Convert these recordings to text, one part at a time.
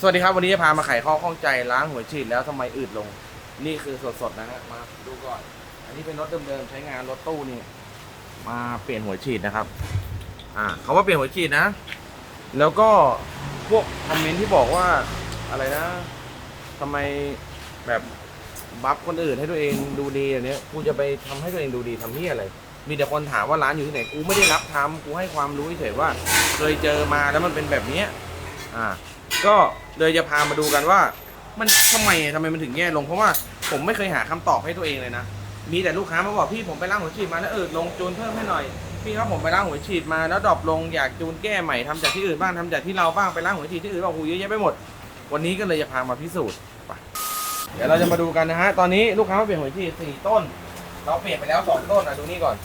สวัสดีครับวันนี้จะพามาไขข้อข้องใจล้างหัวฉีดแล้วทำไมอืดลง นี่คือสดๆนะฮะมาดูก่อน อันนี้เป็นรถเดิมๆใช้งานรถตู้นี่ มาเปลี่ยนหัวฉีดนะครับ อ่าเขาว่าเปลี่ยนหัวฉีดนะ แล้วก็พวกคอมเมนต์ที่บอกว่าอะไรนะทำไมแบบบัฟคนอื่นให้ตัวเองดูดีอย่างเนี้ยกูจะไปทำให้ตัวเองดูดีทำที่อะไร มีแต่คนถามว่าร้านอยู่ที่ไหนกูไม่ได้รับทำกูให้ความรู้เฉยๆว่า เคยเจอมาแล้วมันเป็นแบบเนี้ยอ่า ก็เลยจะพามาดูกันว่า มันทำไมทำไมมันถึงแย่ลงเพราะว่าผมไม่เคยหาคำตอบให้ตัวเองเลยนะ มีแต่ลูกค้ามาบอกพี่ผมไปล้างหัวฉีดมาแล้วเออลงจูนเพิ่มให้หน่อย พี่ครับผมไปล้างหัวฉีดมาแล้วดรอปลงอยากจูนแก้ใหม่ทำจากที่อื่นบ้างทำจากที่เราบ้างไปล้างหัวฉีดที่อื่นบ้างหูเยอะแยะไปหมด วันนี้ก็เลยจะพามาพิสูจน์ไปเดี๋ยวเราจะมาดูกันนะฮะตอนนี้ลูกค้ามาเปลี่ยนหัวฉีดสี่ต้น เราเปลี่ยนไปแล้วสองต้นอะดูนี่ก่อน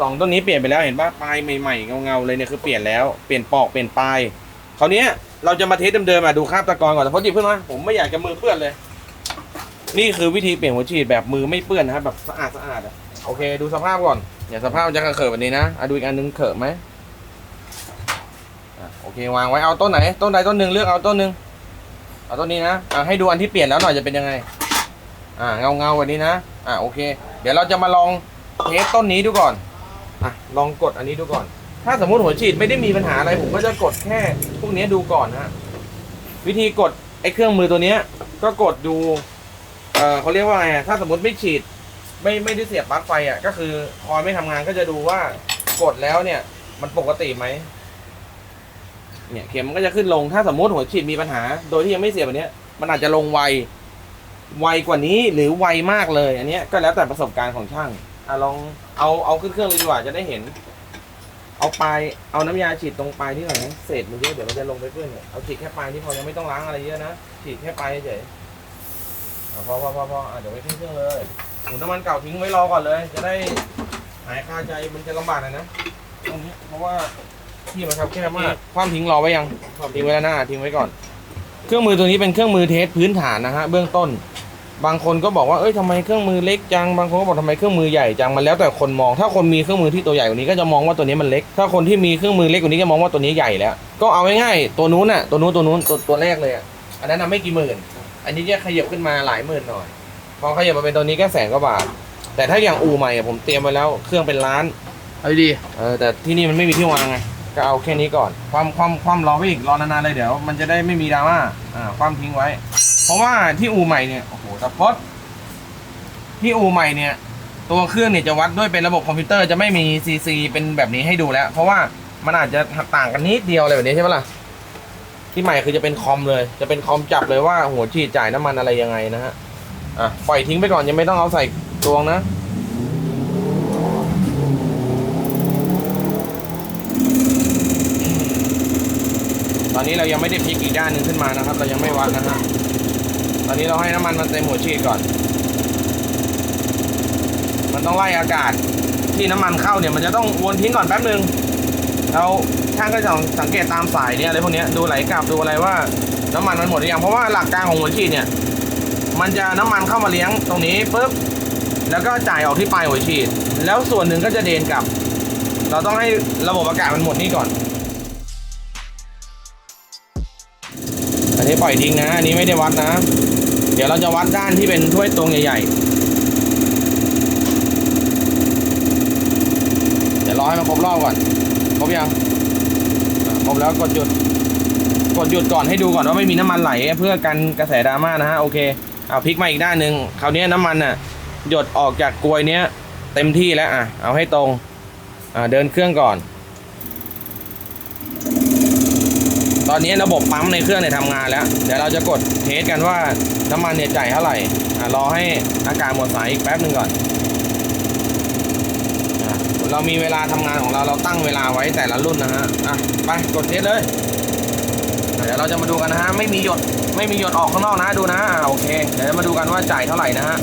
สองต้นนี้เปลี่ยนไปแล้วเห็นปะปลายใหม่ๆเงาๆเลยเนี่ยคือเปลี่ยนแล้วเปลี่ยนปอกเปลี่ยนปลาย คราวนี้เราจะมาเทสเดิมๆอะดูคราบตะกอนก่อนแต่พอหยิบขึ้นมาผมไม่อยากจะมือเปื้อนเลย นี่คือวิธีเปลี่ยนหัวฉีดแบบมือไม่เปื้อนนะครับแบบสะอาดสะอาดอะโอเค ดูสภาพก่อนอย่าสภาพมันจะเขอะๆแบบนี้นะอะดูอีกอันนึงเขอะไหมอะโอเควางไว้เอาต้นไหน ต้นใดต้นหนึ่งเลือกเอาต้นหนึ่งเอาต้นนี้นะอะให้ดูอันที่เปลี่ยนแล้วหน่อยจะเป็นยังไง อ่าเงาเงาแบบนี้นะอะโอเค เดี๋ยวเราจะมาลองเทสต้นนี้ดูก่อนอะลองกดอันนี้ดูก่อน ถ้าสมมุติหัวฉีดไม่ได้มีปัญหาอะไรผมก็จะกดแค่พวกนี้ดูก่อนนะฮะวิธีกดไอ้เครื่องมือตัวเนี้ย ก็กดดู เออเขาเรียกว่าไงอะถ้าสมมติไม่ฉีด ไม่ไม่ได้เสียบปลั๊กไฟอะก็คือคอยไม่ทำงานก็จะดูว่ากดแล้วเนี่ย มันปกติไหมเนี่ยเข็มมันก็จะขึ้นลงถ้าสมมติหัวฉีดมีปัญหา โดยที่ยังไม่เสียบอันเนี้ยมันอาจจะลงไวไวกว่านี้หรือไวมากเลย อันเนี้ยก็แล้วแต่ประสบการณ์ของช่างอะลองเอาเอาขึ้นเครื่องเลยดีกว่าจะได้เห็น เอาปลายเอาน้ำยาฉีดตรงปลายที่หน่อยนะเศษมันเยอะเดี๋ยวมันจะลงไปเพื่อนเนี่ยเอาฉีดแค่ปลายที่พอยังไม่ต้องล้างอะไรเยอะนะฉีดแค่ปลายเฉยอะพอพอพอพออะเดี๋ยวไปขึ้นเครื่องเลยหมุนน้ำมันเก่าทิ้งไว้รอก่อนเลย จะได้หายคาใจมันจะลำบากหน่อยนะตรงนี้เพราะว่าที่มันครับแคบมากความทิ้งรอไว้ยังทิ้งไว้แล้วนะทิ้งไว้ก่อน เครื่องมือตัวนี้เป็นเครื่องมือเทสพื้นฐานนะฮะเบื้องต้น บางคนก็บอกว่าเอ้ยทำไมเครื่องมือเล็กจัง บางคนก็บอกทำไมเครื่องมือใหญ่จัง มันแล้วแต่คนมอง ถ้าคนมีเครื่องมือที่ตัวใหญ่กว่านี้ก็จะมองว่าตัวนี้มันเล็ก ถ้าคนที่มีเครื่องมือเล็กกว่านี้ก็มองว่าตัวนี้ใหญ่แล้ว ก็เอาง่ายๆตัวนู้นน่ะ ตัวนู้นตัวนู้นตัวตัวแรกเลยอะ อันนั้นน่ะไม่กี่หมื่น อันนี้จะขยับขึ้นมาหลายหมื่นหน่อย พอขยับมาเป็นตัวนี้ก็แสนกว่าบาท แต่ถ้าอย่างอูใหม่อะผมเตรียมไว้แล้วเครื่องเป็นล้าน เอาดีเออแต่ที่นี่มันไม่มีที่วางไง ก็เอาแค่นี้ก่อน ความความความรอไว้อีกรอนานๆเลยเดี๋ยว มันจะได้ไม่มีดราม่า อ่าความทิ้งไว้ เพราะว่าที่อูใหม่เนี่ยโอ้โหตะพดที่อูใหม่เนี่ย ตัวเครื่องเนี่ยจะวัดด้วยเป็นระบบคอมพิวเตอร์จะไม่มีซีซีเป็นแบบนี้ให้ดูแล้ว เพราะว่ามันอาจจะต่างกันนิดเดียวอะไรแบบนี้ใช่ไหมล่ะที่ใหม่คือจะเป็นคอมเลย จะเป็นคอมจับเลยว่าหัวฉีดจ่ายน้ำมันอะไรยังไงนะฮะอะปล่อยทิ้งไปก่อนยังไม่ต้องเอาใส่ตวงนะตอนนี้เรายังไม่ได้พลิกอีกด้านหนึ่งขึ้นมานะครับ เรายังไม่วัดนะฮะ ตอนนี้เราให้น้ำมันมันเต็มหัวฉีดก่อน มันต้องไล่อากาศที่น้ำมันเข้าเนี่ยมันจะต้องวนทิ้งก่อนแป๊บหนึ่งเราช่างก็จะสังเกตตามสายเนี่ยอะไรพวกนี้ดูไหลกลับดูอะไรว่าน้ำมันมันหมดหรือยังเพราะว่าหลักการของหัวฉีดเนี่ยมันจะน้ำมันเข้ามาเลี้ยงตรงนี้ปุ๊บแล้วก็จ่ายออกที่ปลายหัวฉีด แล้วส่วนหนึ่งก็จะเดนกลับ เราต้องให้ระบบอากาศมันหมดนี่ก่อน อันนี้ปล่อยทิ้งนะ อันนี้ไม่ได้วัดนะ เดี๋ยวเราจะวัดด้านที่เป็นถ้วยตรงใหญ่ๆ เดี๋ยวรอให้มันครบรอบก่อน ครบยัง ครบแล้วกดหยุด กดหยุดก่อนให้ดูก่อนว่าไม่มีน้ำมันไหลเพื่อกันกระแสดราม่านะฮะโอเคเอาพลิกมาอีกด้านหนึ่งคราวนี้น้ำมันอะหยดออกจากกลวยเนี้ยเต็มที่แล้วอะเอาให้ตรงอ่าเดินเครื่องก่อน ตอนนี้ระบบปั๊มในเครื่องเนี่ยทำงานแล้ว เดี๋ยวเราจะกดเทสกันว่าน้ำมันเนี่ยจ่ายเท่าไหร่อะรอให้อากาศหมดสายอีกแป๊บหนึ่งก่อนอเรามีเวลาทำงานของเราเราตั้งเวลาไว้แต่ละรุ่นนะฮะอะไปกดเทสเลย เดี๋ยวเราจะมาดูกันนะฮะไม่มีหยดไม่มีหยดออกข้างนอกนะดูนะอะโอเค เดี๋ยวมาดูกันว่าจ่ายเท่าไหร่นะฮะ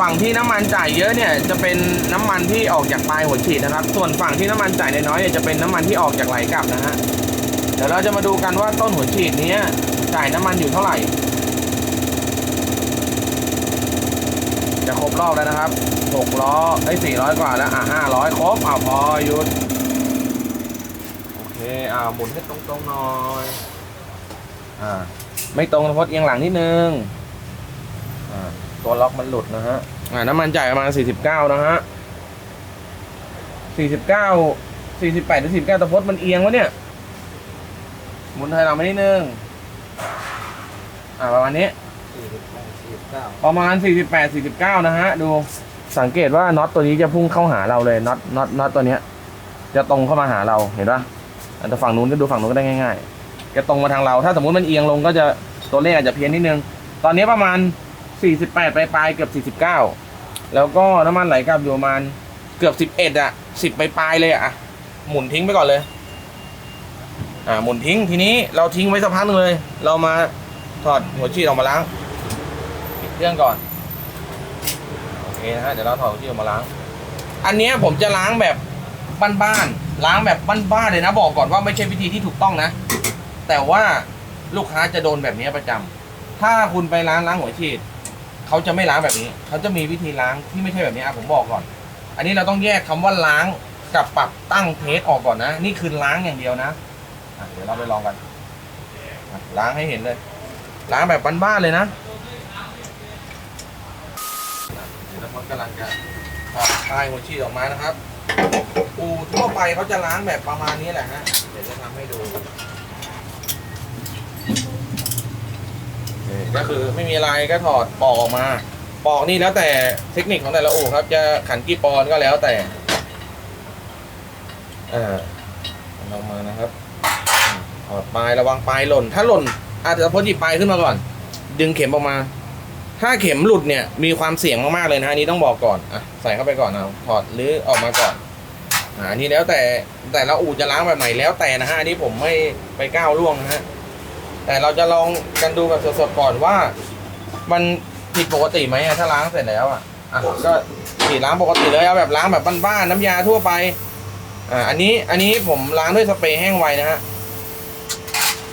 ฝั่งที่น้ำมันจ่ายเยอะเนี่ยจะเป็นน้ำมันที่ออกจากปลายหัวฉีดนะครับ ส่วนฝั่งที่น้ำมันจ่ายน้อยเนี่ยจะเป็นน้ำมันที่ออกจากไหลกลับนะฮะ เดี๋ยวเราจะมาดูกันว่าต้นหัวฉีดนี้จ่ายน้ำมันอยู่เท่าไหร่ จะครบรอบแล้วนะครับหกล้อไอ้สี่ร้อยกว่าแล้วอะห้าร้อยครบอ่าพอหยุด โอเคอ่าหมุนให้ตรงๆหน่อยอ่าไม่ตรงสะโพกเอียงหลังนิดนึงอ่าตัวล็อกมันหลุดนะฮะอ่าน้ำมันจ่ายประมาณสี่สิบเก้านะฮะสี่สิบเก้าสี่สิบแปดหรือสี่สิบเก้าตะพดมันเอียงวะเนี่ย หมุนไทยเรามานิดนึง อ่าประมาณนี้ สี่สิบแปดสี่สิบเก้าประมาณ 48 49 นะฮะ ดูสังเกตว่าน็อตตัวนี้จะพุ่งเข้าหาเราเลยน็อตน็อตน็อตตัวเนี้ย จะตรงเข้ามาหาเราเห็นปะอันแต่ฝั่งนู้นก็ดูฝั่งนู้นก็ได้ง่ายๆจะตรงมาทางเรา ถ้าสมมุติมันเอียงลงก็จะตัวเลขอาจจะเพี้ยนนิดนึง ตอนนี้ประมาณ 48 ปลายๆเกือบ 49 แล้วก็น้ำมันไหลกลับอยู่ประมาณเกือบ 11 อะ 10 ปลายๆเลยอะ หมุนทิ้งไปก่อนเลย อ่าหมุนทิ้งทีนี้เราทิ้งไว้สักพักนึงเลย เรามาถอดหัวฉีดออกมาล้างปิดเครื่องก่อนโอเคนะฮะเดี๋ยวเราถอดหัวฉีดออกมาล้าง อันนี้ผมจะล้างแบบบ้านๆล้างแบบบ้านๆเลยนะบอกก่อนว่าไม่ใช่วิธีที่ถูกต้องนะ แต่ว่าลูกค้าจะโดนแบบนี้ประจำถ้าคุณไปล้างล้างหัวฉีดเขาจะไม่ล้างแบบนี้ เขาจะมีวิธีล้างที่ไม่ใช่แบบนี้อะผมบอกก่อน อันนี้เราต้องแยกคำว่าล้างกับปรับตั้งเทสออกก่อนนะ นี่คือล้างอย่างเดียวนะ อะเดี๋ยวเราไปลองกันอะล้างให้เห็นเลย ล้างแบบบ้านๆเลยนะเดี๋ยวเรากำลังจะถอดคลายหัวฉีดออกมานะครับอูทั่วไปเขาจะล้างแบบประมาณนี้แหละฮะ เดี๋ยวจะทำให้ดูนี่ก็คือไม่มีอะไรก็ถอดปอกออกมา ปอกนี่แล้วแต่เทคนิคของแต่ละอู่ครับ จะขันกี่ปอนก็แล้วแต่ เออลองมานะครับ ถอดปลายระวังปลายหล่น ถ้าหล่น อาจจะพ้นหยิบปลายขึ้นมาก่อน ดึงเข็มออกมา ถ้าเข็มหลุดเนี่ยมีความเสี่ยงมากๆเลยนะอันนี้ต้องบอกก่อนอะใส่เข้าไปก่อนเอาถอดหรือออกมาก่อนอ่าอันนี้แล้วแต่แต่ละอู่จะล้างแบบไหนแล้วแต่นะฮะอันนี้ผมไม่ไปก้าวล่วงนะฮะแต่เราจะลองกันดูแบบสดๆก่อนว่า มันผิดปกติไหมอะถ้าล้างเสร็จแล้วอะอะก็ฉีดล้างปกติเลยเอาแบบล้างแบบบ้านๆน้ำยาทั่วไปอ่าอันนี้อันนี้ผมล้างด้วยสเปรย์แห้งไวนะฮะ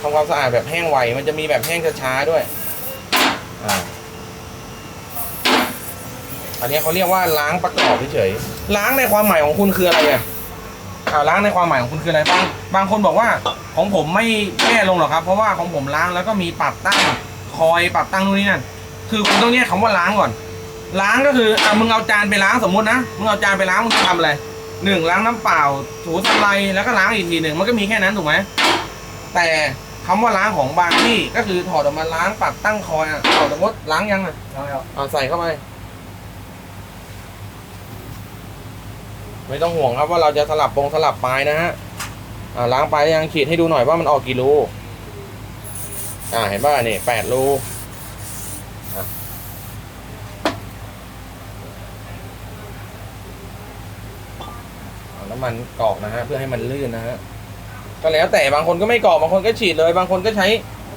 ำความสะอาดแบบแห้งไว มันจะมีแบบแห้งช้าๆด้วย อ่า อันนี้เขาเรียกว่าล้างประกอบเฉยๆล้างในความหมายของคุณคืออะไรอะอ่าล้างในความหมายของคุณคืออะไรบางบางคนบอกว่าของผมไม่แก้ลงหรอกครับ เพราะว่าของผมล้างแล้วก็มีปรับตั้งคอยปรับตั้งนู่นนี่นั่นคือคุณต้องแยกคำว่าล้างก่อน ล้างก็คืออะมึงเอาจานไปล้างสมมุตินะมึงเอาจานไปล้างมึงจะทำอะไรหนึ่งล้างน้ำเปล่าถูสไลแล้วก็ล้างอีกทีหนึ่งมันก็มีแค่นั้นถูกไหมแต่ คำว่าล้างของบางที่ก็คือถอดออกมาล้างปรับตั้งคอยอะเอาสมมติล้างยังอะเอาแล้วเอาใส่เข้าไป ไม่ต้องห่วงครับว่าเราจะสลับปงสลับปลายนะฮะอ่าล้างปลายยังขีดให้ดูหน่อยว่ามันออกกี่รูอ่าเห็นป่ะนี่แปดรูอะเอาน้ำมันกรอกนะฮะเพื่อให้มันลื่นนะฮะ ก็แล้วแต่บางคนก็ไม่กรอกบางคนก็ฉีดเลย บางคนก็ใช้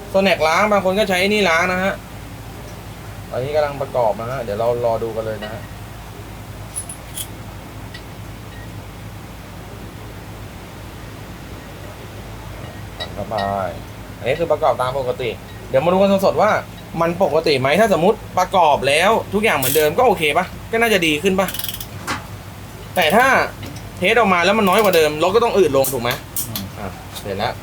โซเนกล้าง บางคนก็ใช้นี่ล้างนะฮะตอนนี้กำลังประกอบนะฮะเดี๋ยวเรารอดูกันเลยนะฮะสั่งเข้าไปอันนี้คือประกอบตามปกติ เดี๋ยวมาดูกันสดๆว่ามันปกติไหมถ้าสมมติประกอบแล้วทุกอย่างเหมือนเดิมก็โอเคปะก็น่าจะดีขึ้นปะแต่ถ้าเทสออกมาแล้วมันน้อยกว่าเดิมรถก็ต้องอืดลงถูกไหม เสร็จแล้ว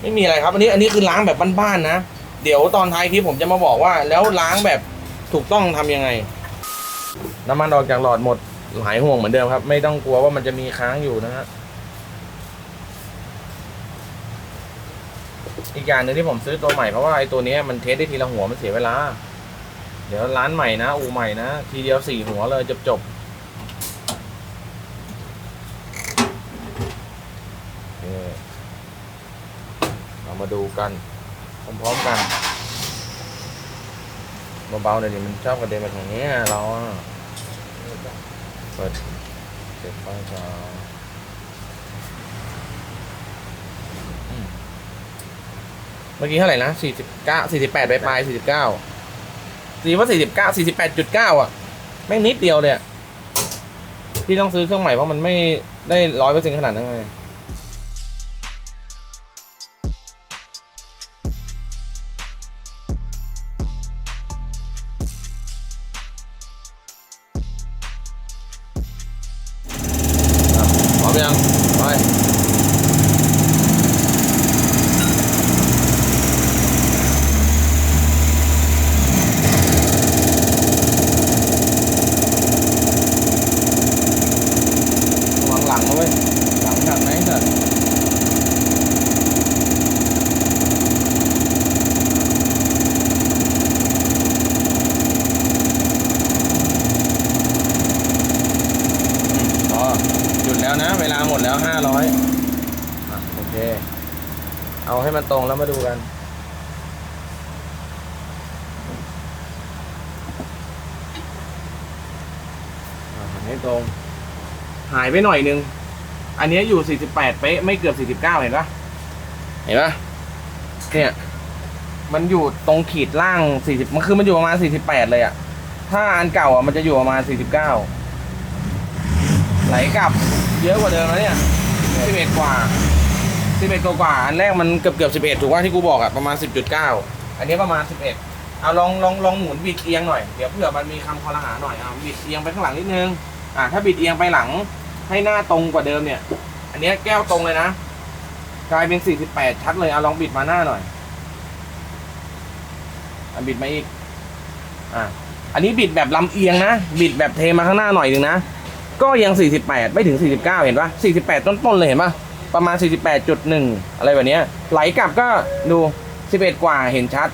ไม่มีอะไรครับอันนี้อันนี้คือล้างแบบบ้านๆนะ เดี๋ยวตอนท้ายคลิปผมจะมาบอกว่า แล้วล้างแบบถูกต้องทำยังไง น้ำมันออกจากหลอดหมดหายห่วงเหมือนเดิมครับ ไม่ต้องกลัวว่ามันจะมีค้างอยู่นะฮะอีกอย่างหนึ่งที่ผมซื้อตัวใหม่เพราะว่าไอ้ตัวนี้มันเทสได้ทีละหัวมันเสียเวลา เดี๋ยวร้านใหม่นะอูใหม่นะทีเดียวสี่หัวเลยจบจบโอเคเรา มาดูกันพร้อมๆกันเบาๆหน่อยดิมันชอบกระเด็นมาทางนี้เราเปิดเก็บไฟก่อนเมื่อกี้เท่าไหร่นะสี่สิบเก้าสี่สิบแปดปลายสี่สิบเก้าสี่ว่าสี่สิบเก้าสี่สิบแปดจุดเก้าอะแม่งนิดเดียวเลยพี่ต้องซื้อเครื่องใหม่เพราะมันไม่ได้ร้อยเปอร์เซ็นต์ขนาดนั้นไง เอาให้มันตรงแล้วมาดูกันอ่าหัน ให้ตรง หายไปหน่อยนึง อันนี้อยู่ 48 เป๊ะ ไม่เกือบ 49 เห็นปะเห็นปะเนี่ย มันอยู่ตรงขีดล่าง 40 มันคือมันอยู่ประมาณ 48 เลยอะถ้าอันเก่าอะมันจะอยู่ประมาณ 49 ไหลกลับเยอะกว่าเดิมแล้วเนี่ย11กว่า 11กว่ากว่าอันแรกมันเกือบเกือบ11ถูกว่าที่กูบอกอะประมาณ10.9อันนี้ประมาณ11เอาลองลองลองหมุนบิดเอียงหน่อยเดี๋ยวเผื่อมันมีคำคอรหาหน่อยเอาบิดเอียงไปข้างหลังนิดนึงอ่าถ้าบิดเอียงไปหลังให้หน้าตรงกว่าเดิมเนี่ย อันนี้แก้วตรงเลยนะกลายเป็น48ชัดเลยเอาลองบิดมาหน้าหน่อยอะบิดมาอีกอ่าอันนี้บิดแบบลำเอียงนะ บิดแบบเทมาข้างหน้าหน่อยหนึ่งนะ ก็ยัง 48 ไม่ถึง 49 เห็นปะ48 ต้นๆเลยเห็นปะ ประมาณ 48.1 อะไรแบบนี้ไหลกลับก็ดู 11 กว่าเห็นชัด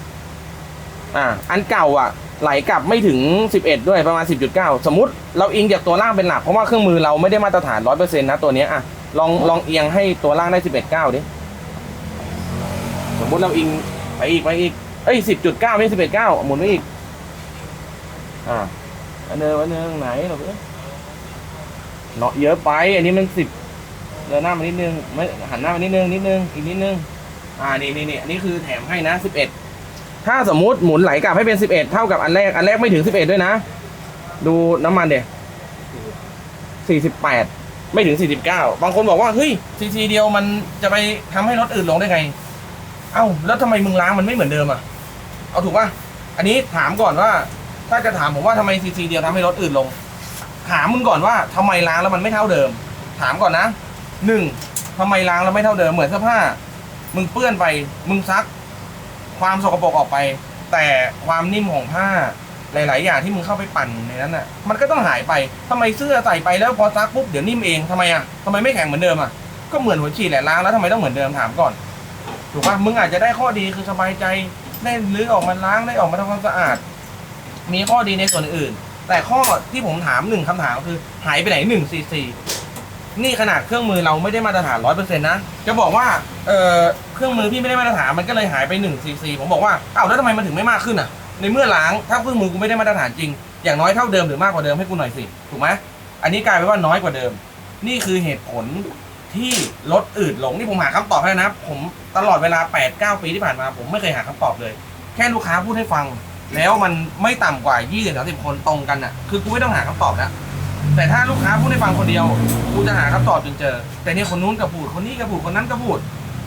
อ่า อันเก่าอะ ไหลกลับไม่ถึง 11 ด้วยประมาณ 10.9 สมมติเราอิงจากตัวล่างเป็นหลัก เพราะว่าเครื่องมือเราไม่ได้มาตรฐาน 100%นะตัวนี้อะ ลองลองเอียงให้ตัวล่างได้ 11.9 ดิ สมมติเราอิงไปอีกไปอีก เอ้ย 10.9 ไม่ 11.9 หมุนไปอีก อ่าอันเดิมอันเดิมไหนหรอเพื่อนาะเยอะไป อันนี้มันสิบ เดินหน้ามานิดนึงไม่หันหน้ามานิดนึงนิดนึงอีกนิดนึงอ่านี่นี่นี่อันนี้คือแถมให้นะ11ถ้าสมมุติหมุนไหลกลับให้เป็น11เอ็ดเท่ากับอันแรกอันแรกไม่ถึง11ด้วยนะ ดูน้ำมันเด็48ไม่ถึง49บางคนบอกว่าเฮ้ยซีซีเดียวมันจะไปทำให้รถอื่นลงได้ไง เอ้าแล้วทำไมมึงล้างมันไม่เหมือนเดิมอะเอาถูกป่ะอันนี้ถามก่อนว่า ถ้าจะถามผมว่าทำไมซีซีเดียวทำให้รถอื่นลง ถามมึงก่อนว่าทำไมล้างแล้วมันไม่เท่าเดิม ถามก่อนนะ หนึ่งทำไมล้างแล้วไม่เท่าเดิมเหมือนเสื้อผ้า มึงเปื้อนไป มึงซัก ความสกปรกออกไป แต่ความนิ่มของผ้าหลาย ๆ อย่างที่มึงเข้าไปปั่นในนั้นอะ มันก็ต้องหายไปทำไมเสื้อใส่ไปแล้วพอซักปุ๊บเดี๋ยวนิ่มเองทำไมอะทำไมไม่แข็งเหมือนเดิมอะก็เหมือนหัวฉีดแหละล้างแล้วทำไมต้องเหมือนเดิมถามก่อนถูกป่ะมึงอาจจะได้ข้อดีคือสบายใจได้ลื้อออกมาล้างได้ออกมาทำความสะอาด มีข้อดีในส่วนอื่น แต่ข้อที่ผมถามหนึ่งคำถามคือ หายไปไหนหนึ่งซีซี นี่ขนาดเครื่องมือเราไม่ได้มาตรฐานร้อยเปอร์เซ็นต์นะจะบอกว่าเออเครื่องมือพี่ไม่ได้มาตรฐานมันก็เลยหายไปหนึ่งซีซีผมบอกว่าอ้าวแล้วทำไมมันถึงไม่มากขึ้นอะ ในเมื่อล้างถ้าเครื่องมือกูไม่ได้มาตรฐานจริง อย่างน้อยเท่าเดิมหรือมากกว่าเดิมให้กูหน่อยสิถูกไหมอันนี้กลายเป็นว่าน้อยกว่าเดิม นี่คือเหตุผลที่รถอืดลงนี่ผมหาคำตอบให้นะ ผมตลอดเวลา8-9ปีที่ผ่านมา ผมไม่เคยหาคำตอบเลย แค่ลูกค้าพูดให้ฟัง แล้วมันไม่ต่ำกว่า20-30คนตรงกันอะ คือกูไม่ต้องหาคำตอบแล้ว แต่ถ้าลูกค้าพูดให้ฟังคนเดียว กูจะหาคำตอบจนเจอ แต่เนี่ยคนนู้นก็พูด คนนี้ก็พูด คนนั้นก็พูด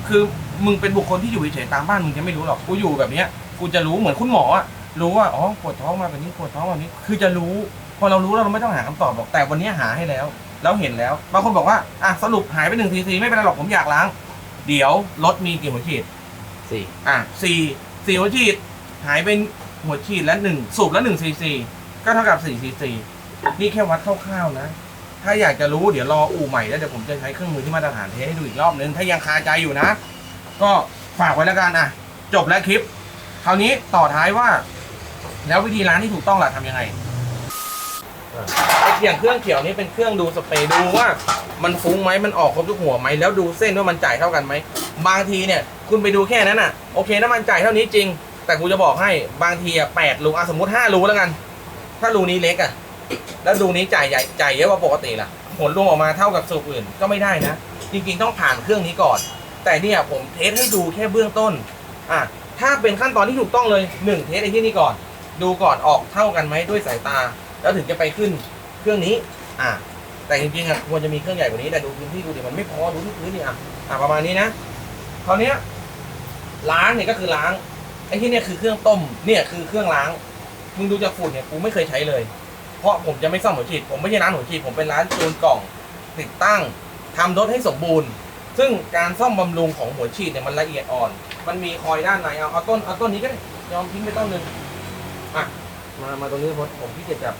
คือมึงเป็นบุคคลที่อยู่เฉยๆตามบ้านมึงจะไม่รู้หรอก กูอยู่แบบเนี้ย กูจะรู้เหมือนคุณหมออะรู้ว่า อ๋อ ปวดท้องมาแบบนี้ ปวดท้องแบบนี้ คือจะรู้ พอเรารู้แล้วเราไม่ต้องหาคำตอบหรอก แต่วันนี้หาให้แล้ว แล้วเห็นแล้ว บางคนบอกว่า อะ สรุปหายไปหนึ่งทีซีไม่เป็นไรหรอก ผมอยากล้าง เดี๋ยวรถมีกี่หัวฉีด สี่อะสี่สี่หัวฉีด หายเป็นหัวฉีดละหนึ่งสูบละหนึ่งซีซี ก็เท่ากับสี่ซีซี นี่แค่วัดคร่าวๆนะ ถ้าอยากจะรู้เดี๋ยวรออู่ใหม่แล้วเดี๋ยวผมจะใช้เครื่องมือที่มาตรฐานเทสให้ดูอีกรอบนึง ถ้ายังคาใจอยู่นะ ก็ฝากไว้แล้วกันอะ จบแล้วคลิป คราวนี้ต่อท้ายว่า แล้ววิธีล้างที่ถูกต้องล่ะทำยังไงไอ้อย่างเครื่องเขียวนี้เป็นเครื่องดูสเปรย์ดูว่า มันฟุ้งไหมมันออกครบทุกหัวไหมแล้วดูเส้นว่ามันจ่ายเท่ากันไหมบางทีเนี่ย คุณไปดูแค่นั้นอะโอเคน้ำมันจ่ายเท่านี้จริง แต่กูจะบอกให้บางทีอะแปดรูอะสมมติห้ารูแล้วกัน ถ้ารูนี้เล็กอะ แล้วรูนี้จ่ายใหญ่จ่ายเยอะกว่าปกติล่ะ ผลรวมออกมาเท่ากับสูบอื่นก็ไม่ได้นะ จริงๆต้องผ่านเครื่องนี้ก่อน แต่เนี่ยผมเทสให้ดูแค่เบื้องต้นอะถ้าเป็นขั้นตอนที่ถูกต้องเลยหนึ่งเทสไอ้ที่นี่ก่อน ดูก่อนออกเท่ากันไหมด้วยสายตา แล้วถึงจะไปขึ้นเครื่องนี้อะแต่จริงๆอะควรจะมีเครื่องใหญ่กว่านี้แต่ดูพื้นที่ดูดิมันไม่พอดูที่พื้นนี่อะอะประมาณนี้นะคราวนี้ล้างเนี่ยก็คือล้างไอ้ที่เนี่ยคือเครื่องต้มเนี่ยคือเครื่องล้างมึงดูจากฝุ่นเนี่ยกูไม่เคยใช้เลย เพราะผมจะไม่ซ่อมหัวฉีด ผมไม่ใช่ร้านหัวฉีด ผมเป็นร้านจูนกล่องติดตั้งทำรถให้สมบูรณ์ ซึ่งการซ่อมบำรุงของหัวฉีดเนี่ยมันละเอียดอ่อน มันมีคอยด้านในเอาเอาต้นเอาต้นนี้ก็ได้ยอมทิ้งไปต้นหนึ่งอะมามาตรงนี้พดผมพี่เกียจจับ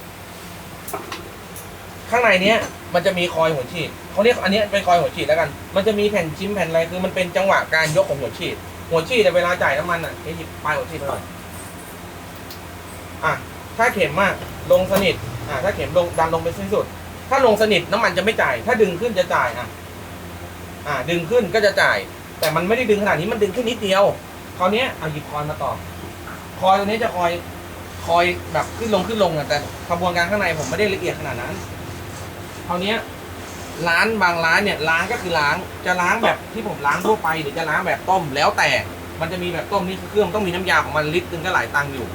ข้างในเนี้ยมันจะมีคอยหัวฉีดเขาเรียกอันนี้เป็นคอยหัวฉีดแล้วกัน มันจะมีแผ่นชิ้มแผ่นอะไรคือมันเป็นจังหวะการยกของหัวฉีด หัวฉีดเนี่ยเวลาจ่ายน้ำมันอะให้หยิบปลายหัวฉีดมาหน่อยอะ ถ้าเข็มมากลงสนิทอะถ้าเข็มลงดันลงไปสิ้นสุด ถ้าลงสนิทน้ำมันจะไม่จ่าย ถ้าดึงขึ้นจะจ่ายอะอ่า ดึงขึ้นก็จะจ่าย แต่มันไม่ได้ดึงขนาดนี้มันดึงแค่นิดเดียวคราวนี้ยเอาหยิบคอยมาต่อ คอยตัวนี้จะคอยคอยแบบขึ้นลงขึ้นลงอะแต่กระบวนการข้างในผมไม่ได้ละเอียดขนาดนั้นคราวนี้ยร้านบางร้านเนี่ยล้างก็คือล้างจะล้างแบบที่ผมล้างทั่วไปหรือจะล้างแบบต้มแล้วแต่ มันจะมีแบบต้มนี่คือเครื่องต้องมีน้ำยาของมันลิตรนึงก็หลายตังค์อยู่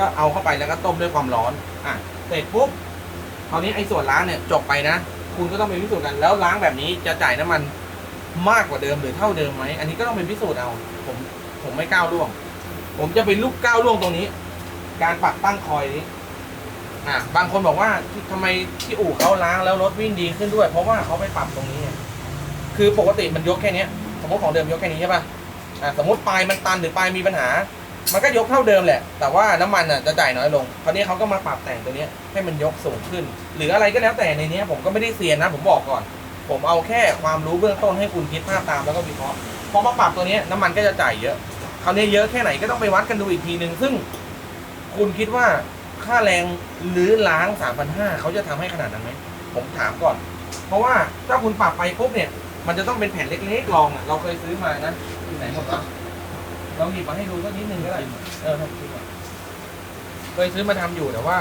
ก็เอาเข้าไปแล้วก็ต้มด้วยความร้อนอะเสร็จปุ๊บคราวนี้ไอ้ส่วนล้างเนี่ยจบไปนะ คุณก็ต้องไปพิสูจน์กัน แล้วล้างแบบนี้จะจ่ายน้ำมันมากกว่าเดิมหรือเท่าเดิมไหมอันนี้ก็ต้องเป็นพิสูจน์เอา ผมผมไม่ก้าวล่วง ผมจะไปลูกก้าวล่วงตรงนี้ การปรับตั้งคอยนี้อะบางคนบอกว่าที่ทำไมที่อู่เขาล้างแล้วรถวิ่งดีขึ้นด้วย เพราะว่าเขาไปปรับตรงนี้คือปกติมันยกแค่เนี้ยสมมติของเดิมยกแค่นี้ใช่ป่ะอะสมมติปลายมันตันหรือปลายมีปัญหา มันก็ยกเท่าเดิมแหละ แต่ว่าน้ำมันอะจะจ่ายน้อยลง คราวนี้เขาก็มาปรับแต่งตัวเนี้ยให้มันยกสูงขึ้น หรืออะไรก็แล้วแต่ในเนี้ยผมก็ไม่ได้เซียนนะ ผมบอกก่อน ผมเอาแค่ความรู้เบื้องต้นให้คุณคิดภาพตามแล้วก็วิเคราะห์ พอมาปรับตัวเนี้ยน้ำมันก็จะจ่ายเยอะ คราวนี้เยอะแค่ไหนก็ต้องไปวัดกันดูอีกทีหนึ่งซึ่ง คุณคิดว่าค่าแรงหรือล้าง 3,500เขาจะทำให้ขนาดนั้นไหม ผมถามก่อน เพราะว่าถ้าคุณปรับไปปุ๊บเนี่ย มันจะต้องเป็นแผ่นเล็กๆรองอะ เราเคยซื้อมานะที่ไหนหมดวะเราหยิบมาให้ดูสักนิดนึงก็ได้เออทำจริงอะเคยซื้อมาทำอยู่แต่ว่า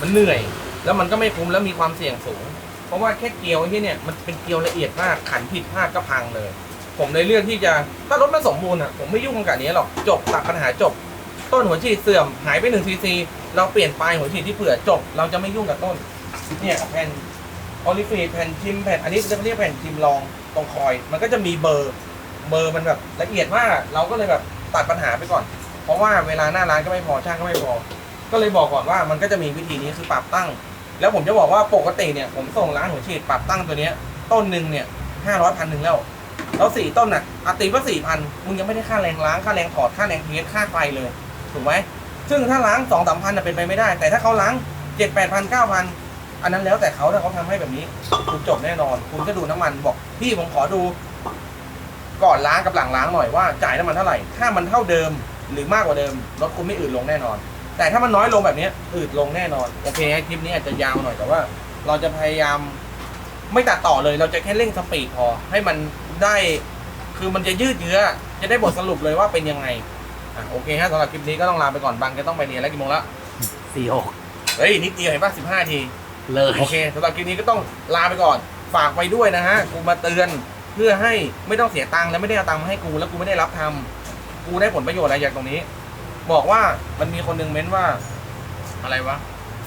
มันเหนื่อย แล้วมันก็ไม่คุ้มแล้วมีความเสี่ยงสูง เพราะว่าแค่เกลียวที่เนี่ยมันเป็นเกลียวละเอียดมากขันผิดพลาดก็พังเลย ผมเลยเลือกที่จะถ้ารถมันสมบูรณ์อะผมไม่ยุ่งกับนนี้หรอกจบตัดปัญหาจบ ต้นหัวฉีดเสื่อมหายไปหนึ่งซีซีเราเปลี่ยนปลายหัวฉีดที่เผื่อจบ เราจะไม่ยุ่งกับต้น เนี่ยแผ่นออลิฟีแผ่นชิมแผ่นอันนี้จะเรียกแผ่นชิมรองตรงคอย มันก็จะมีเบอร์ เบอร์มันแบบละเอียดมาก เราก็เลยแบบ ตัดปัญหาไปก่อน เพราะว่าเวลาหน้าร้านก็ไม่พอช่างก็ไม่พอ ก็เลยบอกก่อนว่ามันก็จะมีวิธีนี้คือปรับตั้ง แล้วผมจะบอกว่าปกติเนี่ยผมส่งร้านหัวฉีดปรับตั้งตัวเนี้ยต้นหนึ่งเนี่ยห้าร้อยพันหนึ่งแล้วแล้วสี่ต้นน่ะอาตีว่าสี่พันมึงยังไม่ได้ค่าแรงล้างค่าแรงถอดค่าแรงเทสค่าไฟเลยถูกไหมซึ่งถ้าล้างสองสามพันเป็นไปไม่ได้ แต่ถ้าเขาล้างเจ็ดแปดพันเก้าพันอันนั้นแล้วแต่เขาถ้าเขาทำให้แบบนี้ คุณจบแน่นอน คุณก็ดูน้ำมันบอก พี่ผมขอดู ก่อนล้างกับหลังล้างหน่อยว่าจ่ายน้ำมันเท่าไหร่ ถ้ามันเท่าเดิมหรือมากกว่าเดิมรถคุณไม่อืดลงแน่นอน แต่ถ้ามันน้อยลงแบบนี้อืดลงแน่นอนโอเคคลิปนี้อาจจะยาวหน่อยแต่ว่า เราจะพยายามไม่ตัดต่อเลยเราจะแค่เร่งสปีดพอให้มันได้คือมันจะยืดเยื้อจะได้บทสรุปเลยว่าเป็นยังไงอะโอเคฮะสำหรับคลิปนี้ก็ต้องลาไปก่อนบังจะต้องไปเรียนแล้วกี่โมงละสี่หกเฮ้ยนิดเดียวเห็นป่ะสิบห้าทีเลยโอเคสำหรับคลิปนี้ก็ต้องลาไปก่อน ฝากไปด้วยนะฮะกูมาเตือน เพื่อให้ไม่ต้องเสียตังค์และไม่ได้เอาตังค์มาให้กู แล้วกูไม่ได้รับทำกูได้ผลประโยชน์อะไรจากตรงนี้ บอกว่ามันมีคนหนึงเม้นว่า อะไรวะ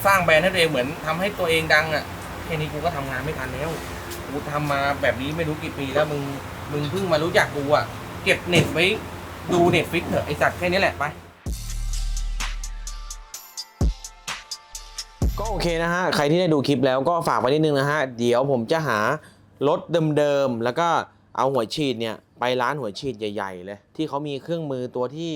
สร้างแบรนด์ให้ตัวเองเหมือนทำให้ตัวเองดังอะแค่นี้กูก็ทำงานไม่ทันแล้วกูทำมาแบบนี้ไม่รู้กี่ปีแล้วมึงมึงเพิ่งมารู้จักกูอะ เก็บเน็ตไว้ดูเน็ตฟิกเถอะไอสัตว์แค่นี้แหละไปก็โอเคนะฮะ ใครที่ได้ดูคลิปแล้วก็ฝากไว้นิดนึงนะฮะ เดี๋ยวผมจะหา รถเดิมๆ แล้วก็เอาหัวฉีดเนี่ยไปร้านหัวฉีดใหญ่ๆเลยที่เขามีเครื่องมือตัวที่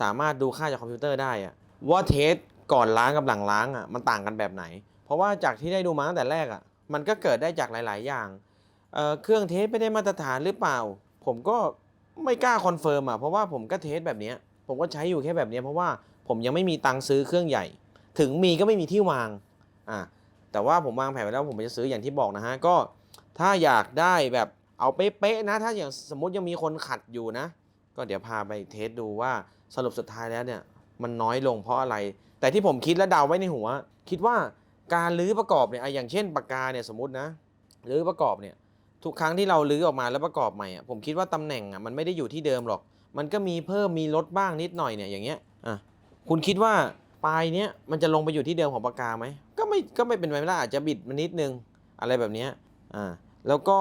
สามารถดูค่าจากคอมพิวเตอร์ได้อะว่าเทสก่อนล้างกับหลังล้างอะมันต่างกันแบบไหน เพราะว่าจากที่ได้ดูมาตั้งแต่แรกอะมันก็เกิดได้จากหลาย ๆ อย่างเเครื่องเทสไม่ได้มาตรฐานหรือเปล่า ผมก็ไม่กล้าคอนเฟิร์มอะเพราะว่าผมก็เทสแบบนี้ผมก็ใช้อยู่แค่แบบนี้เพราะว่าผมยังไม่มีตังค์ซื้อเครื่องใหญ่ ถึงมีก็ไม่มีที่วางอะแต่ว่าผมวางแผนไว้แล้วผมจะซื้ออย่างที่บอกนะฮะก็ ถ้าอยากได้แบบเอาเป๊ะๆนะ ถ้าอย่างสมมติยังมีคนขัดอยู่นะ ก็เดี๋ยวพาไปเทสดูว่าสรุปสุดท้ายแล้วเนี่ยมันน้อยลงเพราะอะไร แต่ที่ผมคิดและเดาไว้ในหัว คิดว่าการรื้อประกอบเนี่ยอะอย่างเช่นปากกาเนี่ยสมมตินะรื้อประกอบเนี่ยทุกครั้งที่เรารื้อออกมาแล้วประกอบใหม่อะผมคิดว่าตำแหน่งอะมันไม่ได้อยู่ที่เดิมหรอก มันก็มีเพิ่มมีลดบ้างนิดหน่อยเนี่ยอย่างเงี้ยอะคุณคิดว่าปลายเนี้ยมันจะลงไปอยู่ที่เดิมของปากกาไหมก็ไม่ก็ไม่เป็นไปไม่ได้อาจจะบิดมานิดนึงอะไรแบบเนี้ยอ่า แล้วก็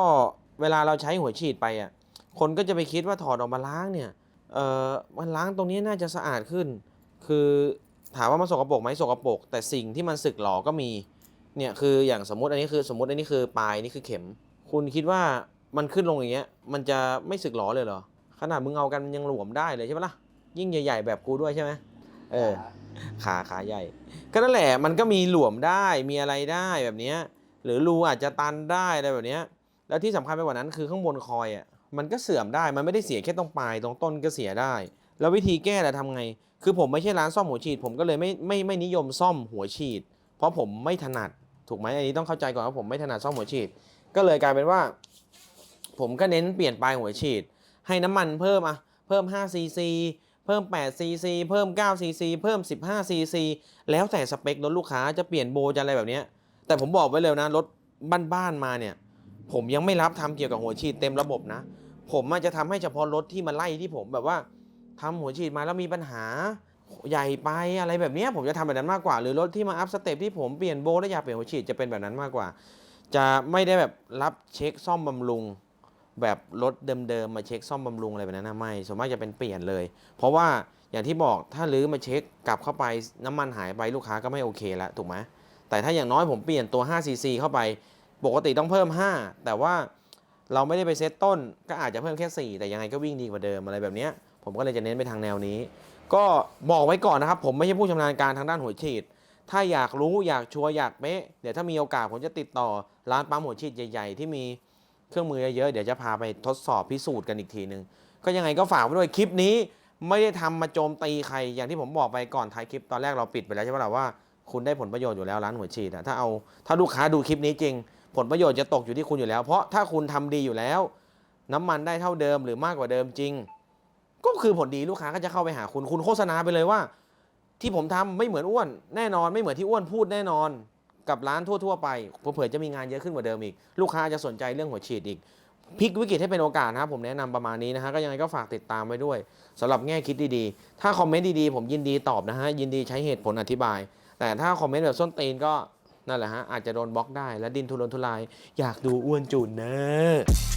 เวลาเราใช้หัวฉีดไปอะคนก็จะไปคิดว่าถอดออกมาล้างเนี่ยเออมันล้างตรงนี้น่าจะสะอาดขึ้น คือถามว่ามันสกปรกไหมสกปรกแต่สิ่งที่มันสึกหรอก็มีเนี่ยคืออย่างสมมติอันนี้คือสมมติอันนี้คือปลายนี่คือเข็ม คุณคิดว่ามันขึ้นลงอย่างเงี้ยมันจะไม่สึกหรอเลยเหรอขนาดมึงเอากันมันยังหลวมได้เลยใช่ไหมล่ะยิ่งใหญ่ๆแบบกูด้วยใช่ไหมเออขาขาใหญ่ ก็นั่นแหละมันก็มีหลวมได้มีอะไรได้แบบเนี้ยหรือรูอาจจะตันได้อะไรแบบเนี้ย แล้วที่สำคัญไปกว่านั้นคือข้างบนคอยอะมันก็เสื่อมได้มันไม่ได้เสียแค่ตรงปลายตรงต้นก็เสียได้ แล้ววิธีแก้ล่ะทำไง คือผมไม่ใช่ร้านซ่อมหัวฉีด ผมก็เลยไม่ไม่ไม่นิยมซ่อมหัวฉีด เพราะผมไม่ถนัดถูกไหมอันนี้ต้องเข้าใจก่อนว่าผมไม่ถนัดซ่อมหัวฉีด ก็เลยกลายเป็นว่า ผมก็เน้นเปลี่ยนปลายหัวฉีด ให้น้ำมันเพิ่มอะเพิ่ม5ซีซีเพิ่ม8ซีซีเพิ่ม9ซีซีเพิ่ม15ซีซีแล้วแต่สเปครถลูกค้าจะเปลี่ยนโบจะอะไรแบบนี้แต่ผมบอกไว้เลยนะรถบ้านๆมาเนี่ย ผมยังไม่รับทำเกี่ยวกับหัวฉีดเต็มระบบนะ ผมอาจจะทำให้เฉพาะรถที่มาไล่ที่ผมแบบว่าทำหัวฉีดมาแล้วมีปัญหาใหญ่ไปอะไรแบบนี้ผมจะทำแบบนั้นมากกว่า หรือรถที่มาอัพสเต็ปที่ผมเปลี่ยนโบและอยากเปลี่ยนหัวฉีดจะเป็นแบบนั้นมากกว่า จะไม่ได้แบบรับเช็คซ่อมบำรุง แบบรถเดิมๆมาเช็คซ่อมบำรุงอะไรแบบนั้นนะไม่ส่วนมากจะเป็นเปลี่ยนเลย เพราะว่าอย่างที่บอกถ้าลื้อมาเช็คกลับเข้าไปน้ำมันหายไปลูกค้าก็ไม่โอเคแล้วถูกไหมแต่ถ้าอย่างน้อยผมเปลี่ยนตัว 5cc เข้าไป ปกติต้องเพิ่ม 5 แต่ว่าเราไม่ได้ไปเซตต้น ก็อาจจะเพิ่มแค่ 4 แต่ยังไงก็วิ่งดีกว่าเดิมอะไรแบบนี้ผมก็เลยจะเน้นไปทางแนวนี้ ก็บอกไว้ก่อนนะครับ ผมไม่ใช่ผู้ชำนาญการทางด้านหัวฉีด ถ้าอยากรู้อยากชัวร์อยากเป๊ะเดี๋ยวถ้ามีโอกาสผมจะติดต่อร้านปั๊มหัวฉีดใหญ่ๆ ที่มีเครื่องมือเยอะๆเดี๋ยวจะพาไปทดสอบพิสูจน์กันอีกทีนึงก็ยังไงก็ฝากไว้ด้วยคลิปนี้ ไม่ได้ทำมาโจมตีใครอย่างที่ผมบอกไปก่อนท้ายคลิปตอนแรกเราปิดไปแล้วใช่ไหมล่ะว่าคุณได้ผลประโยชน์อยู่แล้วร้านหัวฉีดถ้าเอาถ้าลูกค้าดูคลิปนี้จริง ผลประโยชน์จะตกอยู่ที่คุณอยู่แล้ว เพราะถ้าคุณทำดีอยู่แล้ว น้ำมันได้เท่าเดิมหรือมากกว่าเดิมจริง ก็คือผลดีลูกค้าก็จะเข้าไปหาคุณคุณโฆษณาไปเลยว่า ที่ผมทำไม่เหมือนอ้วนแน่นอนไม่เหมือนที่อ้วนพูดแน่นอนกับร้านทั่ว ๆ ไปเผื่อจะมีงานเยอะขึ้นกว่าเดิมอีก ลูกค้าจะสนใจเรื่องหัวฉีดอีกพลิกวิกฤตให้เป็นโอกาสนะครับผมแนะนำประมาณนี้นะฮะก็ยังไงก็ฝากติดตามไว้ด้วยสำหรับแง่คิดดีๆ ถ้าคอมเมนต์ดีๆ ผมยินดีตอบนะฮะยินดีใช้เหตุผลอธิบาย แต่ถ้าคอมเมนต์แบบส้นตีนก็ นั่นแหละฮะอาจจะโดนบล็อกได้และดินทุรนทุราย อยากดูอ้วนจุนเนอะ